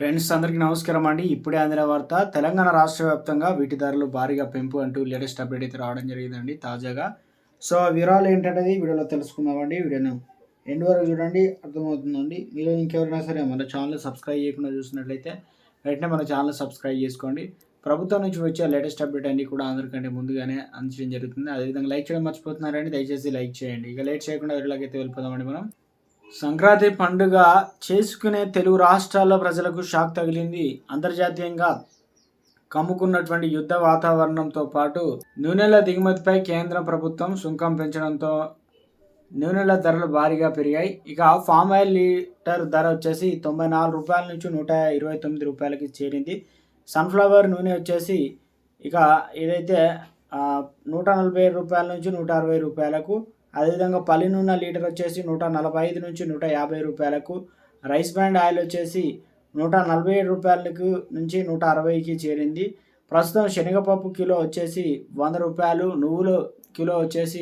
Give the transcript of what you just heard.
Friends అందరికీ నమస్కారం అండి. ఇప్పుడే అందిన వార్త తెలంగాణ రాష్ట్ర వ్యాప్తంగా వీటి ధరలు భారీగా పెంపు అంటూ లేటెస్ట్ అప్డేట్ అయితే రావడం జరిగిందండి తాజాగా. సో వివరాలు ఏంటనేది వీడియోలో తెలుసుకుందామండి. వీడియోను ఎండ్ వరకు చూడండి అర్థమవుతుందండి. మీరు ఇంకెవరైనా సరే మన ఛానల్ సబ్స్క్రైబ్ చేయకుండా చూసినట్లయితే వెంటనే మన ఛానల్ సబ్స్క్రైబ్ చేసుకోండి. ప్రభుత్వం నుంచి వచ్చే లేటెస్ట్ అప్డేట్ అన్ని కూడా అందరికంటే ముందుగానే అందించడం జరుగుతుంది. అదేవిధంగా లైక్ చేయడం మర్చిపోతున్నారండి. దయచేసి లైక్ చేయండి. ఇక లేట్ చేయకుండా వీడియోలోకి అయితే వెళ్ళిపోదామండి మనం. సంక్రాంతి పండుగ చేసుకునే తెలుగు రాష్ట్రాల ప్రజలకు షాక్ తగిలింది. అంతర్జాతీయంగా కమ్ముకున్నటువంటి యుద్ధ వాతావరణంతో పాటు నూనెల దిగుమతిపై కేంద్ర ప్రభుత్వం సుంకం పెంచడంతో నూనెల ధరలు భారీగా పెరిగాయి. ఇక ఫామ్ ఆయిల్ లీటర్ ధర వచ్చేసి తొంభై నాలుగు రూపాయల నుంచి నూట ఇరవై తొమ్మిది రూపాయలకి చేరింది. సన్ఫ్లవర్ నూనె వచ్చేసి ఇక ఏదైతే నూట నలభై రూపాయల నుంచి నూట అరవై రూపాయలకు అదేవిధంగా పల్లి నూనె లీటర్ వచ్చేసి నూట నలభై ఐదు నుంచి నూట యాభై రూపాయలకు రైస్ బ్రాండ్ ఆయిల్ వచ్చేసి నూట నలభై ఏడు రూపాయలకు నుంచి నూట అరవైకి చేరింది. ప్రస్తుతం శనగపప్పు కిలో వచ్చేసి వంద రూపాయలు నువ్వులు కిలో వచ్చేసి